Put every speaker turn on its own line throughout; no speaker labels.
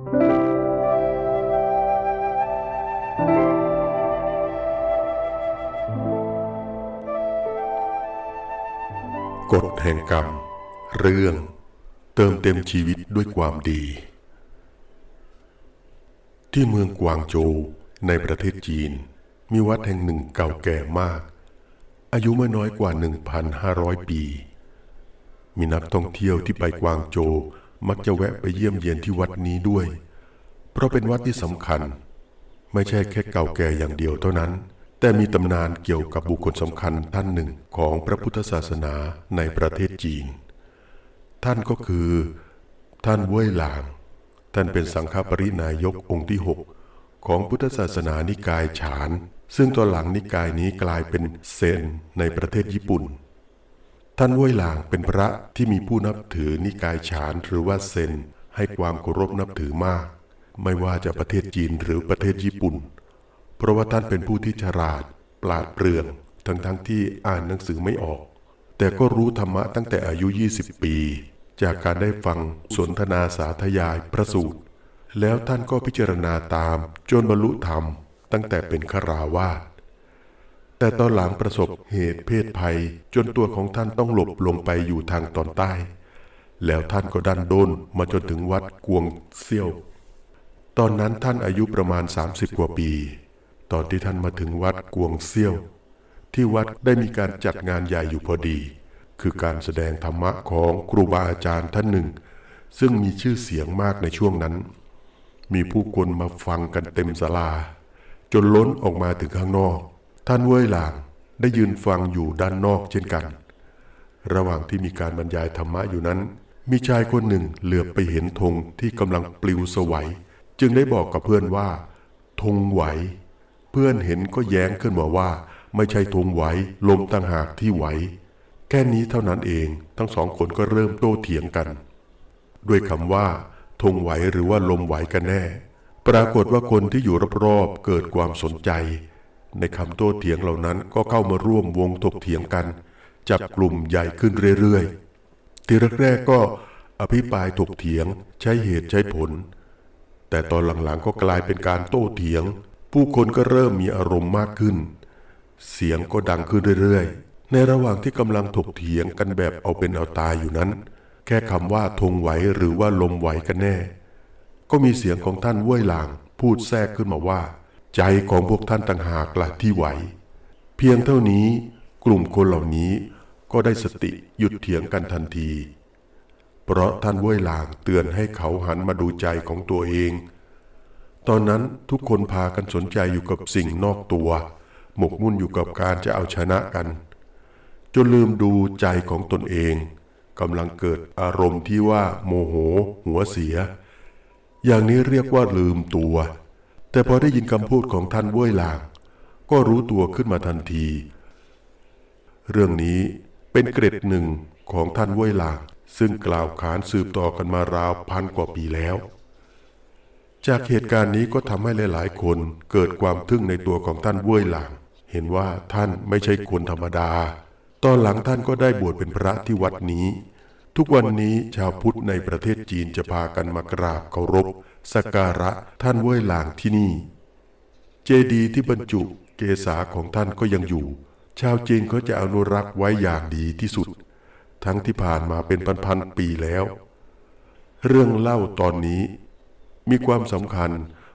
กฎแห่งกรรม เรื่อง เติมเต็มชีวิตด้วยความดี ที่เมืองกวางโจวในประเทศจีน มีวัดแห่งหนึ่งเก่าแก่มาก อายุไม่น้อยกว่า 1,500 ปี มีนักท่องเที่ยวที่ไปกวางโจว มักจะแวะไปเยี่ยมเยียนที่วัดนี้ด้วย เพราะเป็นวัดที่สำคัญ ไม่ใช่แค่เก่าแก่อย่างเดียวเท่านั้น แต่มีตำนานเกี่ยวกับบุคคลสำคัญท่านหนึ่งของพระพุทธศาสนาในประเทศจีน ท่านก็คือ ท่านเว่ยหลาง ท่านเป็นสังฆปรินายกองค์ที่ 6 ของพุทธศาสนานิกายฉาน ซึ่งตอนหลังนิกายนี้กลายเป็นเซนในประเทศญี่ปุ่น ท่านเว่ยหลางเป็นพระที่มีผู้นับถือนิกายฉานหรือว่าเซน ให้ความเคารพนับถือมาก ไม่ว่าจะประเทศจีนหรือประเทศญี่ปุ่น เพราะว่าท่านเป็นผู้ที่ฉลาด ปราดเปรื่อง ทั้งทั้งๆที่อ่านหนังสือไม่ออก แต่ก็รู้ธรรมะตั้งแต่อายุ 20 ปี จากการได้ฟังสนทนาสาธยายพระสูตร แล้วท่านก็พิจารณาตามจนบรรลุธรรม ตั้งแต่เป็นคราวาส แต่ตอนหลังประสบเหตุเพศภัย จนตัวของท่านต้องหลบลงไปอยู่ทางตอนใต้ แล้วท่านก็ดันโดนมาจนถึงวัดกวงเซี่ยว ตอนนั้นท่านอายุประมาณ 30 กว่าปี ตอนที่ท่านมาถึงวัดกวงเซี่ยว ที่วัดได้มีการจัดงานใหญ่อยู่พอดี คือการแสดงธรรมะของครูบาอาจารย์ท่านหนึ่ง ซึ่งมีชื่อเสียงมากในช่วงนั้น มีผู้คนมาฟังกันเต็มศาลา จนล้นออกมาถึงข้างนอก ท่านเว่ยหลางได้ยืนฟังอยู่ด้านนอกเช่นกัน ระหว่างที่มีการบรรยายธรรมะอยู่นั้น มีชายคนหนึ่งเหลือบไปเห็นธงที่กำลังปลิวสวัย จึงได้บอกกับเพื่อนว่าธงไหว เพื่อนเห็นก็แย้งขึ้นมาว่า ไม่ใช่ธงไหวลมต่างหากที่ไหว แค่นี้เท่านั้นเองทั้งสองคนก็เริ่มโต้เถียงกัน ด้วยคำว่าธงไหวหรือว่าลมไหวกันแน่ ปรากฏว่าคนที่อยู่รอบๆเกิดความสนใจ ในคำโต้เถียงเหล่านั้นก็เข้ามาร่วมวงถกเถียงกัน จับกลุ่มใหญ่ขึ้นเรื่อยๆ ทีแรกๆก็อภิปรายถกเถียงใช้เหตุใช้ผล แต่ตอนหลังๆก็กลายเป็นการโต้เถียง ผู้คนก็เริ่มมีอารมณ์มากขึ้น เสียงก็ดังขึ้นเรื่อยๆ ในระหว่างที่กำลังถกเถียงกันแบบเอาเป็นเอาตายอยู่นั้น แค่คำว่าธงไหวหรือว่าลมไหวกันแน่ ก็มีเสียงของท่านเว่ยหลาง พูดแทรกขึ้นมาว่า ใจของพวกท่านต่างหากละที่ไหว เพียงเท่านี้กลุ่มคนเหล่านี้ก็ได้สติหยุดเถียงกันทันที เพราะท่านเว่ยหลางเตือนให้เขาหันมาดูใจของตัวเอง ตอนนั้นทุกคนพากันสนใจอยู่กับสิ่งนอกตัว หมกมุ่นอยู่กับการจะเอาชนะกัน จนลืมดูใจของตนเองกำลังเกิดอารมณ์ที่ว่าโมโห หัวเสีย อย่างนี้เรียกว่าลืมตัว แต่พอได้ยินคำพูดของท่านเว่ยหลาง ก็รู้ตัวขึ้นมาทันที เรื่องนี้เป็นเกร็ดหนึ่งของท่านเว่ยหลาง ซึ่งกล่าวขานสืบต่อกันมาราวพันกว่าปีแล้ว จากเหตุการณ์นี้ก็ทำให้หลาย ๆ คนเกิดความทึ่งในตัวของท่านเว่ยหลาง เห็นว่าท่านไม่ใช่คนธรรมดา ตอนหลังท่านก็ได้บวชเป็นพระที่วัดนี้ ทุกวันนี้ชาวพุทธในประเทศจีนจะพากันมากราบเคารพ สักการะท่านเว่ยหลางที่นี่ เจดีย์ที่บรรจุเกศาของท่านก็ยังอยู่ ชาวจีนเขาจะอนุรักษ์ไว้อย่างดีที่สุด ทั้งที่ผ่านมาเป็นพันๆปีแล้ว เรื่องเล่าตอนนี้ มีความสำคัญ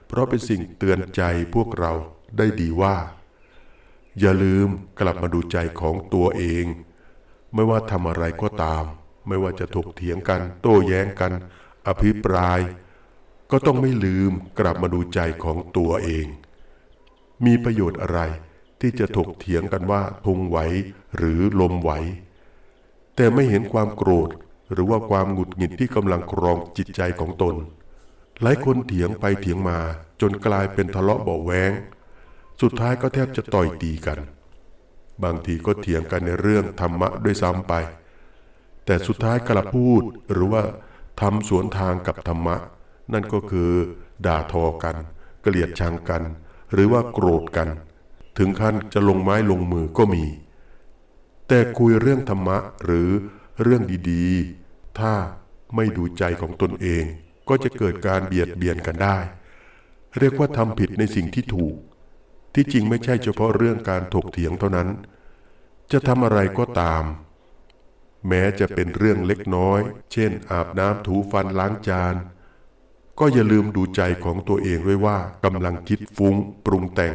เพราะเป็นสิ่งเตือนใจพวกเราได้ดีว่า อย่าลืมกลับมาดูใจของตัวเอง ไม่ว่าทำอะไรก็ตาม ไม่ว่าจะถกเถียงกัน โต้แย้งกัน อภิปราย ก็ต้องไม่ลืมกลับมาดูใจของตัวเอง มีประโยชน์อะไรที่จะถกเถียงกันว่าธงไหวหรือลมไหว แต่ไม่เห็นความโกรธหรือว่าความหงุดหงิดที่กำลังครองจิตใจของตน หลายคนเถียงไปเถียงมาจนกลายเป็นทะเลาะเบาแวงสุดท้ายก็แทบจะต่อยตีกัน บางทีก็เถียงกันในเรื่องธรรมะด้วยซ้ำไป แต่สุดท้ายกลับพูดหรือว่าทำสวนทางกับธรรมะ นั่นก็คือด่าทอกัน เกลียดชังกัน หรือว่าโกรธกัน ถึงขั้นจะลงไม้ลงมือก็มี แต่คุยเรื่องธรรมะหรือเรื่องดีๆ ถ้าไม่ดูใจของตนเอง ก็จะเกิดการเบียดเบียนกันได้ เรียกว่าทำผิดในสิ่งที่ถูก ที่จริงไม่ใช่เฉพาะเรื่องการถกเถียงเท่านั้น จะทำอะไรก็ตาม แม้จะเป็นเรื่องเล็กน้อย เช่น อาบน้ำถูฟันล้างจาน ก็อย่าลืมดูใจของตัวเองด้วยว่ากำลังคิดฟุ้งปรุงแต่ง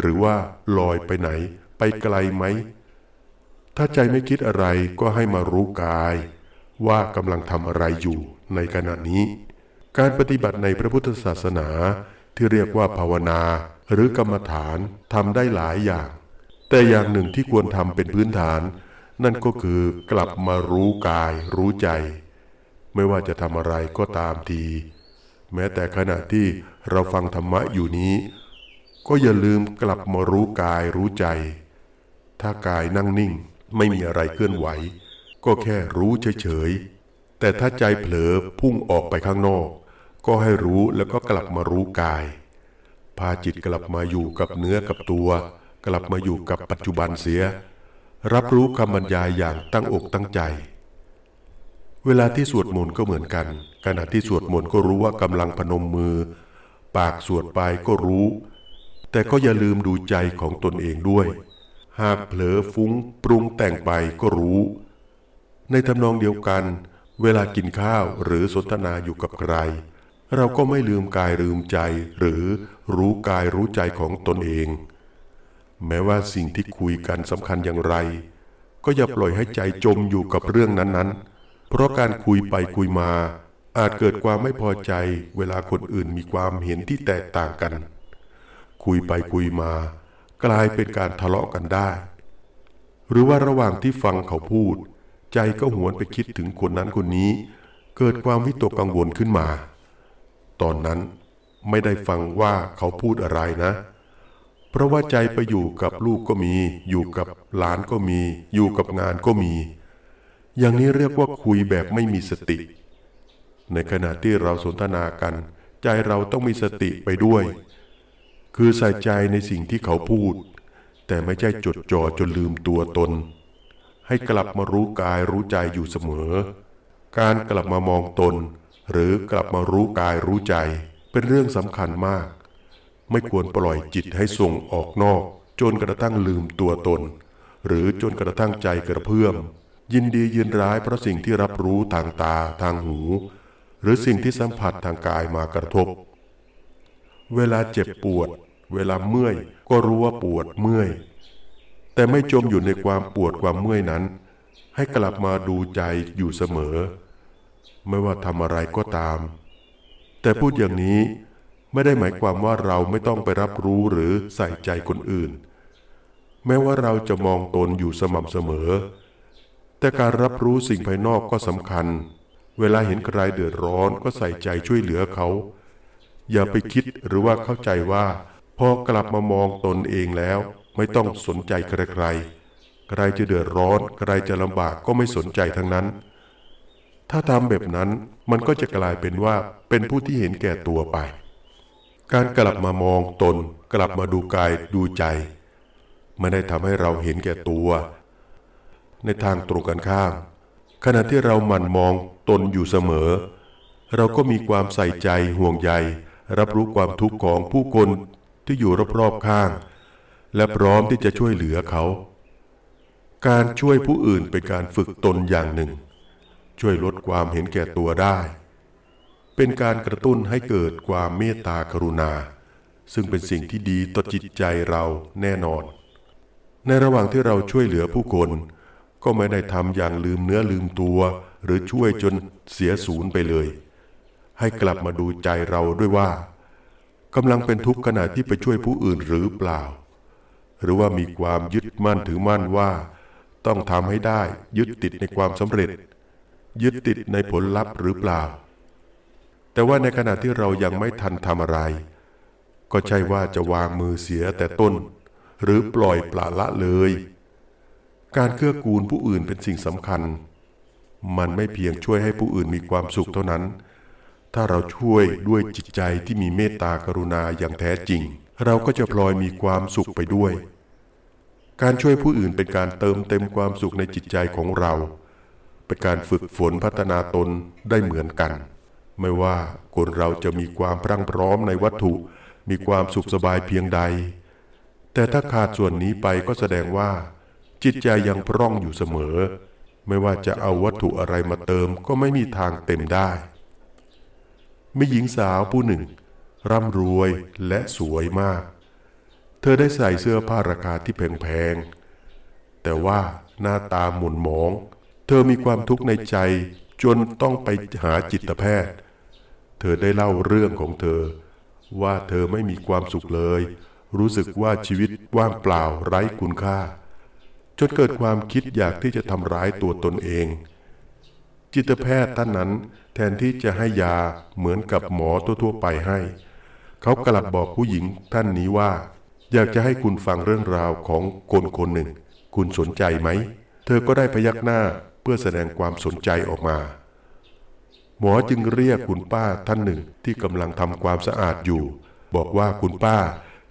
หรือว่าลอยไปไหน ไปไกลไหม ถ้าใจไม่คิดอะไรก็ให้มารู้กาย ว่ากำลังทำอะไรอยู่ในขณะนี้ การปฏิบัติในพระพุทธศาสนาที่เรียกว่าภาวนา หรือกรรมฐานทำได้หลายอย่าง แต่อย่างหนึ่งที่ควรทำเป็นพื้นฐาน นั่นก็คือกลับมารู้กายรู้ใจ ไม่ว่าจะทำอะไรก็ตามที แม้แต่ขณะที่เราฟังธรรมะอยู่นี้ ก็อย่าลืมกลับมารู้กายรู้ใจ ถ้ากายนั่งนิ่งไม่มีอะไรเคลื่อนไหว ก็แค่รู้เฉยๆ แต่ถ้าใจเผลอพุ่งออกไปข้างนอก ก็ให้รู้แล้วก็กลับมารู้กาย พาจิตกลับมาอยู่กับเนื้อกับตัว กลับมาอยู่กับปัจจุบันเสีย รับรู้คำบรรยายอย่างตั้งอกตั้งใจ เวลาที่สวดมนต์ก็เหมือนกัน ขณะที่สวดมนต์ก็รู้ว่ากำลังพนมมือ ปากสวดไปก็รู้ แต่ก็อย่าลืมดูใจของตนเองด้วย หากเผลอฟุ้งปรุงแต่งไปก็รู้ ในทำนองเดียวกัน เวลากินข้าวหรือสนทนาอยู่กับใคร เราก็ไม่ลืมกายลืมใจ หรือรู้กายรู้ใจของตนเอง แม้ว่าสิ่งที่คุยกันสำคัญอย่างไร ก็อย่าปล่อยให้ใจจมอยู่กับเรื่องนั้นๆ เพราะการคุยไปคุยมา อาจเกิดความไม่พอใจเวลาคนอื่นมีความเห็นที่แตกต่างกัน คุยไปคุยมา กลายเป็นการทะเลาะกันได้ หรือว่าระหว่างที่ฟังเขาพูด ใจก็หวนไปคิดถึงคนนั้นคนนี้ เกิดความวิตกกังวลขึ้นมา ตอนนั้นไม่ได้ฟังว่าเขาพูดอะไรนะ เพราะว่าใจไปอยู่กับลูกก็มี อยู่กับหลานก็มี อยู่กับงานก็มี อย่างนี้เรียกว่าคุยแบบไม่มีสติ ในขณะที่เราสนทนากัน ใจเราต้องมีสติไปด้วย คือใส่ใจในสิ่งที่เขาพูด แต่ไม่ใช่จดจ่อจนลืมตัวตน ให้กลับมารู้กายรู้ใจอยู่เสมอ การกลับมามองตน หรือกลับมารู้กายรู้ใจ เป็นเรื่องสำคัญมาก ไม่ควรปล่อยจิตให้ส่งออกนอก จนกระทั่งลืมตัวตน หรือจนกระทั่งใจกระเพื่อม ยินดียินร้ายเพราะสิ่งที่รับรู้ทางตาทางหู หรือสิ่งที่สัมผัสทางกายมากระทบ เวลาเจ็บปวด เวลาเมื่อยก็รู้ว่าปวดเมื่อย แต่ไม่จมอยู่ในความปวดความเมื่อยนั้น ให้กลับมาดูใจอยู่เสมอ ไม่ว่าทำอะไรก็ตาม แต่พูดอย่างนี้ไม่ได้หมายความว่าเราไม่ต้องไปรับรู้หรือใส่ใจคนอื่น แม้ว่าเราจะมองตนอยู่สม่ำเสมอ แต่การรับรู้สิ่งภายนอกก็สำคัญ เวลาเห็นใครเดือดร้อนก็ใส่ใจช่วยเหลือเขา อย่าไปคิดหรือว่าเข้าใจว่า พอกลับมามองตนเองแล้ว ไม่ต้องสนใจใครๆใครจะเดือดร้อนใครจะลำบากก็ไม่สนใจทั้งนั้น ถ้าทำแบบนั้นมันก็จะกลายเป็นว่าเป็นผู้ที่เห็นแก่ตัวไป การกลับมามองตน กลับมาดูกายดูใจไม่ได้ทำให้เราเห็นแก่ตัว ในทางตรงกันข้าม ขณะที่เราหมั่นมองตนอยู่เสมอ เราก็มีความใส่ใจห่วงใย รับรู้ความทุกข์ของผู้คนที่อยู่รอบๆข้าง และพร้อมที่จะช่วยเหลือเขา การช่วยผู้อื่นเป็นการฝึกตนอย่างหนึ่ง ช่วยลดความเห็นแก่ตัวได้ เป็นการกระตุ้นให้เกิดความเมตตากรุณา ซึ่งเป็นสิ่งที่ดีต่อจิตใจเราแน่นอน ในระหว่างที่เราช่วยเหลือผู้คน ก็ไม่ได้ทำอย่างลืมเนื้อลืมตัว หรือช่วยจนเสียศูนย์ไปเลย ให้กลับมาดูใจเราด้วยว่ากำลังเป็นทุกข์ขณะที่ไปช่วยผู้อื่นหรือเปล่า หรือว่ามีความยึดมั่นถือมั่นว่า ต้องทำให้ได้ยึดติดในความสำเร็จ ยึดติดในผลลัพธ์หรือเปล่า แต่ว่าในขณะที่เรายังไม่ทันทำอะไร ก็ใช่ว่าจะวางมือเสียแต่ต้น หรือปล่อยปละละเลย การเกื้อกูลผู้อื่นเป็นสิ่งสำคัญ มันไม่เพียงช่วยให้ผู้อื่นมีความสุขเท่านั้น ถ้าเราช่วยด้วยจิตใจที่มีเมตตากรุณาอย่างแท้จริง เราก็จะพลอยมีความสุขไปด้วย การช่วยผู้อื่นเป็นการเติมเต็มความสุขในจิตใจของเรา เป็นการฝึกฝนพัฒนาตนได้เหมือนกัน ไม่ว่าคนเราจะมีความพรั่งพร้อมในวัตถุ มีความสุขสบายเพียงใด แต่ถ้าขาดส่วนนี้ไปก็แสดงว่า จิตใจยังพร่องอยู่เสมอ ไม่ว่าจะเอาวัตถุอะไรมาเติมก็ไม่มีทางเต็มได้มีหญิงสาวผู้หนึ่ง ร่ำรวยและสวยมาก เธอได้ใส่เสื้อผ้าราคาที่แพงๆ แต่ว่าหน้าตาหม่นหมอง เธอมีความทุกข์ในใจจนต้องไปหาจิตแพทย์ เธอได้เล่าเรื่องของเธอ ว่าเธอไม่มีความสุขเลย รู้สึกว่าชีวิตว่างเปล่าไร้คุณค่า จนเกิดความคิดอยากที่จะทำร้ายตัวตนเอง จิตแพทย์ท่านนั้นแทนที่จะให้ยาเหมือนกับหมอทั่วๆไปให้ เขากลับบอกผู้หญิงท่านนี้ว่า อยากจะให้คุณฟังเรื่องราวของคนคนหนึ่ง คุณสนใจไหม เธอก็ได้พยักหน้าเพื่อแสดงความสนใจออกมา หมอจึงเรียกคุณป้าท่านหนึ่งที่กำลังทำความสะอาดอยู่ บอกว่าคุณป้า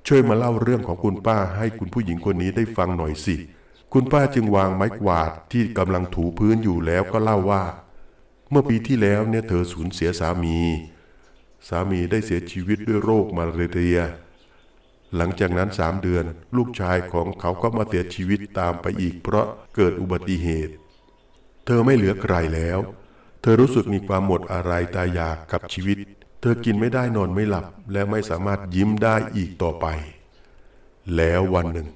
ช่วยมาเล่าเรื่องของคุณป้าให้คุณผู้หญิงคนนี้ได้ฟังหน่อยสิ คุณป้าจึงวางไม้กวาดที่กำลังถูพื้นอยู่แล้วก็เล่าว่า เมื่อปีที่แล้วเนี่ยเธอสูญเสียสามี สามีได้เสียชีวิตด้วยโรคมาเรีย หลังจากนั้นสามเดือน ลูกชายของเขาก็มาเสียชีวิตตามไปอีกเพราะเกิดอุบัติเหตุ เธอไม่เหลือใครแล้ว เธอรู้สึกมีความหมดอะไรตายอยากกับชีวิต เธอกินไม่ได้นอนไม่หลับ และไม่สามารถยิ้มได้อีกต่อไป แล้ววันหนึ่ง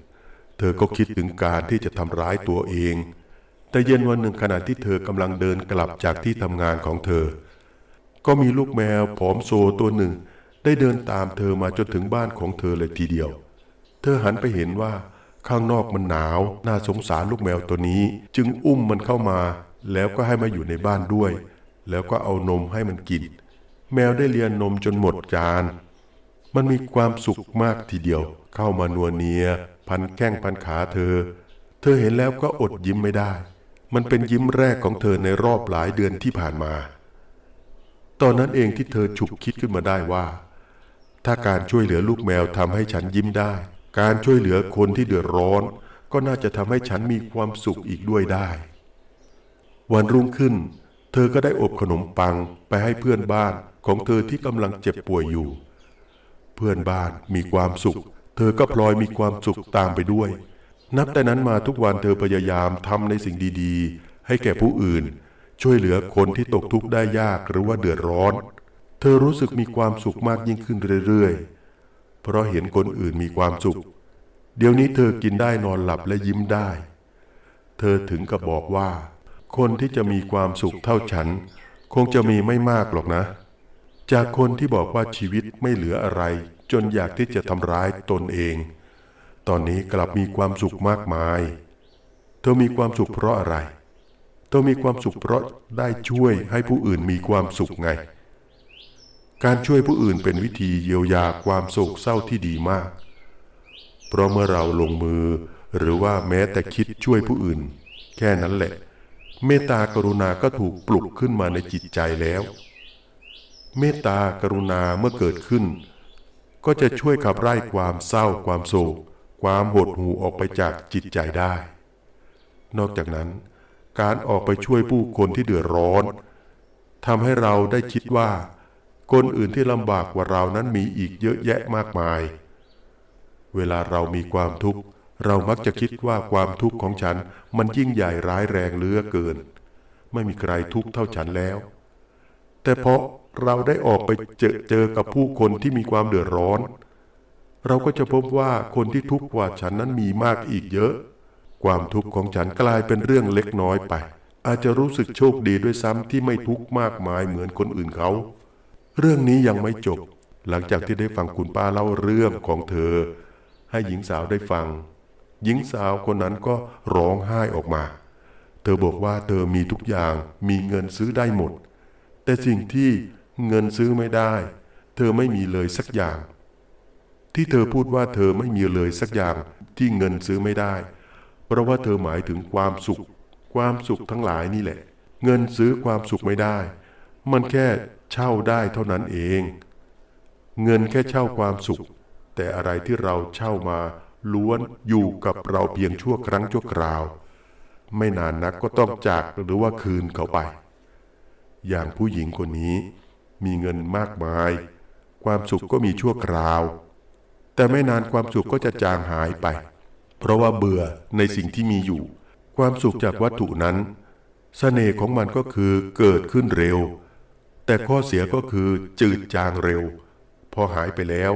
เธอก็คิดถึงการที่จะทำร้ายตัวเอง แต่เย็นวันหนึ่งขณะที่เธอกำลังเดินกลับจากที่ทำงานของเธอ ก็มีลูกแมวผอมโซตัวหนึ่ง ได้เดินตามเธอมาจนถึงบ้านของเธอเลยทีเดียว เธอหันไปเห็นว่าข้างนอกมันหนาว น่าสงสารลูกแมวตัวนี้ จึงอุ้มมันเข้ามา แล้วก็ให้มาอยู่ในบ้านด้วย แล้วก็เอานมให้มันกิน แมวได้เลียนนมจนหมดจาน มันมีความสุขมากทีเดียว เข้ามานัวเนีย พันแข้งพันขาเธอ เธอเห็นแล้วก็อดยิ้มไม่ได้ มันเป็นยิ้มแรกของเธอในรอบหลายเดือนที่ผ่านมา ตอนนั้นเองที่เธอฉุกคิดขึ้นมาได้ว่า ถ้าการช่วยเหลือลูกแมวทำให้ฉันยิ้มได้ การช่วยเหลือคนที่เดือดร้อน ก็น่าจะทำให้ฉันมีความสุขอีกด้วยได้ วันรุ่งขึ้น เธอก็ได้อบขนมปังไปให้เพื่อนบ้านของเธอที่กำลังเจ็บป่วยอยู่ เพื่อนบ้านมีความสุข เธอก็พลอยมีความสุขตามไปด้วย นับแต่นั้นมาทุกวันเธอพยายามทำในสิ่งดีๆ ให้แก่ผู้อื่น ช่วยเหลือคนที่ตกทุกข์ได้ยากหรือว่าเดือดร้อน เธอรู้สึกมีความสุขมากยิ่งขึ้นเรื่อยๆ เพราะเห็นคนอื่นมีความสุข เดี๋ยวนี้เธอกินได้นอนหลับและยิ้มได้ เธอถึงกับบอกว่า คนที่จะมีความสุขเท่าฉัน คงจะมีไม่มากหรอกนะ จากคนที่บอกว่าชีวิตไม่เหลืออะไร จนอยากที่จะทำร้ายตนเอง ตอนนี้กลับมีความสุขมากมาย เธอมีความสุขเพราะอะไร เธอมีความสุขเพราะได้ช่วยให้ผู้อื่นมีความสุขไง การช่วยผู้อื่นเป็นวิธีเยียวยาความโศกเศร้าที่ดีมาก เพราะเมื่อเราลงมือหรือว่าแม้แต่คิดช่วยผู้อื่น แค่นั้นแหละ เมตตากรุณาก็ถูกปลุกขึ้นมาในจิตใจแล้ว เมตตากรุณาเมื่อเกิดขึ้น ก็จะช่วยขับไล่ความเศร้าความโศก ความหดหู่ออกไปจากจิตใจได้ นอกจากนั้น การออกไปช่วยผู้คนที่เดือดร้อนทำให้เราได้คิดว่า คนอื่นที่ลำบากกว่าเรานั้นมีอีกเยอะแยะมากมาย เวลาเรามีความทุกข์ เรามักจะคิดว่าความทุกข์ของฉันมันยิ่งใหญ่ร้ายแรงเลือเกิน ไม่มีใครทุกข์เท่าฉันแล้ว แต่พราะเราได้ออกไปเจอเจอกับผู้คนที่มีความเดือดร้อน เราก็จะพบว่าคนที่ทุกข์กว่าฉันนั้นมีมากอีกเยอะ ความทุกข์ของฉันกลายเป็นเรื่องเล็กน้อยไป อาจจะรู้สึกโชคดีด้วยซ้ำที่ไม่ทุกข์มากมายเหมือนคนอื่นเขา เรื่องนี้ยังไม่จบ หลังจากที่ได้ฟังคุณป้าเล่าเรื่องของเธอ ให้หญิงสาวได้ฟัง หญิงสาวคนนั้นก็ร้องไห้ออกมา เธอบอกว่าเธอมีทุกอย่างมีเงินซื้อได้หมด แต่สิ่งที่เงินซื้อไม่ได้ เธอไม่มีเลยสักอย่าง ที่เธอพูดว่าเธอไม่มีเลยสักอย่างที่เงินซื้อไม่ได้ เพราะว่าเธอหมายถึงความสุข ความสุขทั้งหลายนี่แหละ เงินซื้อความสุขไม่ได้ มันแค่เช่าได้เท่านั้นเอง เงินแค่เช่าความสุข แต่อะไรที่เราเช่ามาล้วนอยู่กับเราเพียงชั่วครั้งชั่วคราว ไม่นานนักก็ต้องจากหรือว่าคืนเขาไป อย่างผู้หญิงคนนี้ มีเงินมากมาย ความสุขก็มีชั่วคราว แต่ไม่นานความสุขก็จะจางหายไป เพราะว่าเบื่อในสิ่งที่มีอยู่ ความสุขจากวัตถุนั้นเสน่ห์ของมันก็คือเกิดขึ้นเร็ว แต่ข้อเสียก็คือจืดจางเร็ว พอหายไปแล้ว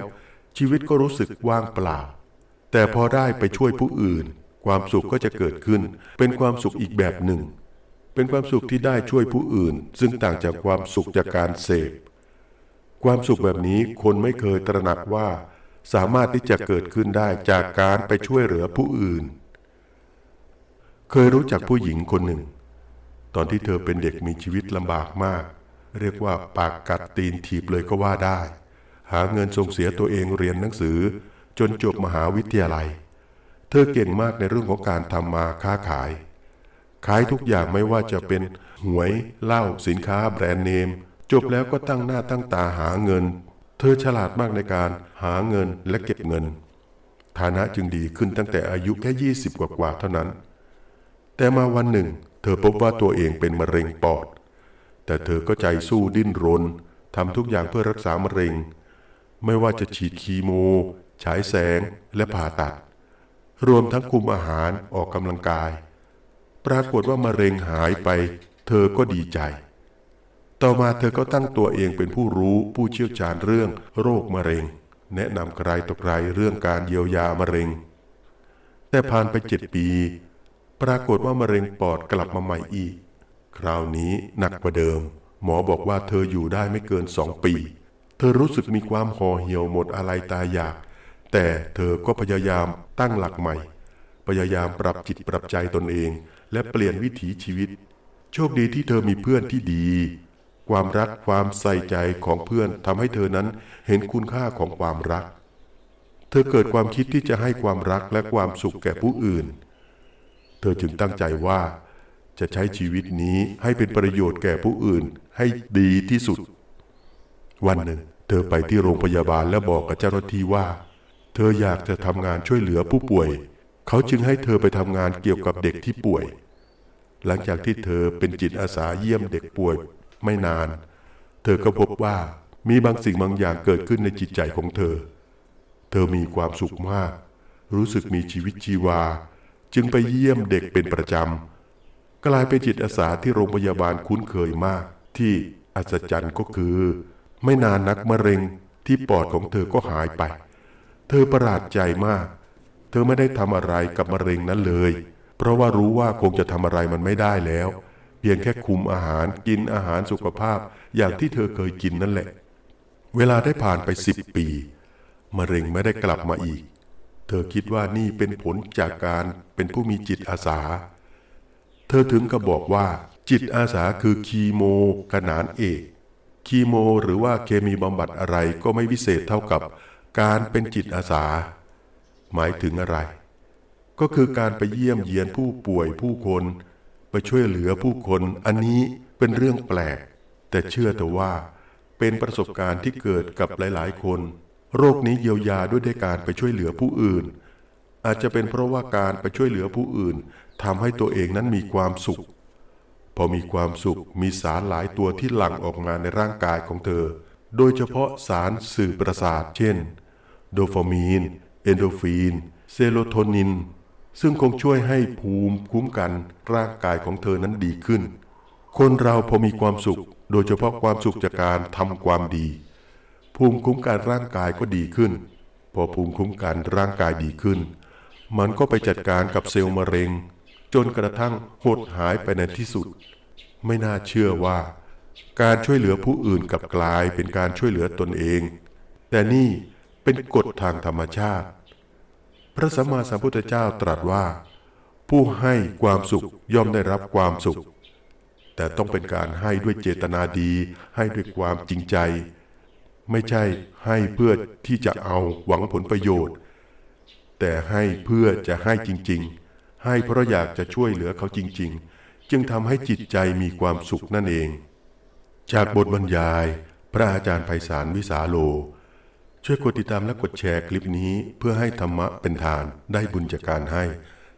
ชีวิตก็รู้สึกว่างเปล่า แต่พอได้ไปช่วยผู้อื่น ความสุขก็จะเกิดขึ้น เป็นความสุขอีกแบบหนึ่ง เป็นความสุขที่ได้ช่วยผู้อื่น ซึ่งต่างจากความสุขจากการเสพ ความสุขแบบนี้คนไม่เคยตระหนักว่า สามารถที่จะเกิดขึ้นได้จากการไปช่วยเหลือผู้อื่น เคยรู้จักผู้หญิงคนหนึ่ง ตอนที่เธอเป็นเด็กมีชีวิตลำบากมาก เรียกว่าปากกัดตีนถีบเลยก็ว่าได้ หาเงินส่งเสียตัวเองเรียนหนังสือ จนจบมหาวิทยาลัย เธอเก่งมากในเรื่องของการทำมาค้าขาย ขายทุกอย่างไม่ว่าจะเป็นหวยเหล้าสินค้าแบรนด์เนม จบแล้วก็ตั้งหน้าตั้งตาหาเงิน เธอฉลาดมากในการหาเงินและเก็บเงิน ฐานะจึงดีขึ้นตั้งแต่อายุแค่ยี่สิบกว่าเท่านั้น แต่มาวันหนึ่ง เธอพบว่าตัวเองเป็นมะเร็งปอด แต่เธอก็ใจสู้ดิ้นรนทำทุกอย่างเพื่อรักษามะเร็ง ไม่ว่าจะฉีดคีโม ฉายแสงและผ่าตัด รวมทั้งคุมอาหารออกกำลังกาย ปรากฏว่ามะเร็งหายไป เธอก็ดีใจ ต่อมาเธอก็ตั้งตัวเองเป็นผู้รู้ผู้เชี่ยวชาญเรื่องโรคมะเร็ง แนะนำใครต่อใครเรื่องการเยียวยามะเร็ง แต่ผ่านไปเจ็ดปี ปรากฏว่ามะเร็งปอดกลับมาใหม่อีก คราวนี้หนักกว่าเดิม หมอบอกว่าเธออยู่ได้ไม่เกินสองปี เธอรู้สึกมีความห่อเหี่ยวหมดอะไรตายอยาก แต่เธอก็พยายามตั้งหลักใหม่ พยายามปรับจิตปรับใจตนเอง และเปลี่ยนวิถีชีวิต โชคดีที่เธอมีเพื่อนที่ดี ความรักความใส่ใจของเพื่อนทำให้เธอนั้นเห็นคุณค่าของความรัก เธอเกิดความคิดที่จะให้ความรักและความสุขแก่ผู้อื่น เธอจึงตั้งใจว่าจะใช้ชีวิตนี้ให้เป็นประโยชน์แก่ผู้อื่นให้ดีที่สุด วันหนึ่ง เธอไปที่โรงพยาบาลและบอกกับเจ้าหน้าที่ว่า เธออยากจะทำงานช่วยเหลือผู้ป่วย เขาจึงให้เธอไปทำงานเกี่ยวกับเด็กที่ป่วย หลังจากที่เธอเป็นจิตอาสาเยี่ยมเด็กป่วยไม่นาน เธอก็พบว่ามีบางสิ่งบางอย่างเกิดขึ้นในจิตใจของเธอ เธอมีความสุขมาก รู้สึกมีชีวิตชีวา จึงไปเยี่ยมเด็กเป็นประจำ กลายเป็นจิตอาสาที่โรงพยาบาลคุ้นเคยมาก ที่อัศจรรย์ก็คือ ไม่นานนักมะเร็งที่ปอดของเธอก็หายไป เธอประหลาดใจมาก เธอไม่ได้ทำอะไรกับมะเร็งนั้นเลย เพราะว่ารู้ว่าคงจะทำอะไรมันไม่ได้แล้ว เพียงแค่คุมอาหารกินอาหารสุขภาพอย่างที่เธอเคยกินนั่นแหละ เวลาได้ผ่านไปสิบปี มะเร็งไม่ได้กลับมาอีก เธอคิดว่านี่เป็นผลจากการเป็นผู้มีจิตอาสา เธอถึงกับบอกว่า จิตอาสาคือคีโมขนานเอกคีโม หรือว่าเคมีบำบัดอะไรก็ไม่วิเศษเท่ากับการเป็นจิตอาสา หมายถึงอะไร ก็คือการไปเยี่ยมเยียนผู้ป่วยผู้คน ไปช่วยเหลือผู้คน อันนี้เป็นเรื่องแปลก แต่เชื่อแต่ว่า เป็นประสบการณ์ที่เกิดกับหลาย ๆ คน โรคนี้เยียวยาด้วยด้วยการไปช่วยเหลือผู้อื่น อาจจะเป็นเพราะว่าการไปช่วยเหลือผู้อื่นทำให้ตัวเองนั้นมีความสุข พอมีความสุขมีสารหลายตัวที่หลั่งออกมาในร่างกายของเธอ โดยเฉพาะสารสื่อประสาทเช่น โดฟามีน เอนโดฟินเซโรโทนิน ซึ่งคงช่วยให้ภูมิคุ้มกันร่างกายของเธอนั้นดีขึ้น คนเราพอมีความสุข โดยเฉพาะความสุขจากการทำความดี ภูมิคุ้มกันร่างกายก็ดีขึ้น พอภูมิคุ้มกันร่างกายดีขึ้น มันก็ไปจัดการกับเซลล์มะเร็ง จนกระทั่งหดหายไปในที่สุด ไม่น่าเชื่อว่า การช่วยเหลือผู้อื่นกับกลายเป็นการช่วยเหลือตนเอง แต่นี่เป็นกฎทางธรรมชาติ พระสัมมาสัมพุทธเจ้าตรัสว่า ผู้ให้ความสุขย่อมได้รับความสุข แต่ต้องเป็นการให้ด้วยเจตนาดี ให้ด้วยความจริงใจ ไม่ใช่ให้เพื่อที่จะเอาหวังผลประโยชน์ แต่ให้เพื่อจะให้จริง ๆ ให้เพราะอยากจะช่วยเหลือเขาจริง ๆ จึงทำให้จิตใจมีความสุขนั่นเอง จากบทบรรยาย พระอาจารย์ไพศาลวิสาโล ช่วยกดติดตามและกดแชร์คลิปนี้เพื่อให้ธรรมะเป็นทานได้บุญจากการให้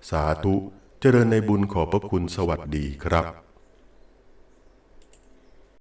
สาธุ เจริญในบุญขอพระคุณสวัสดีครับ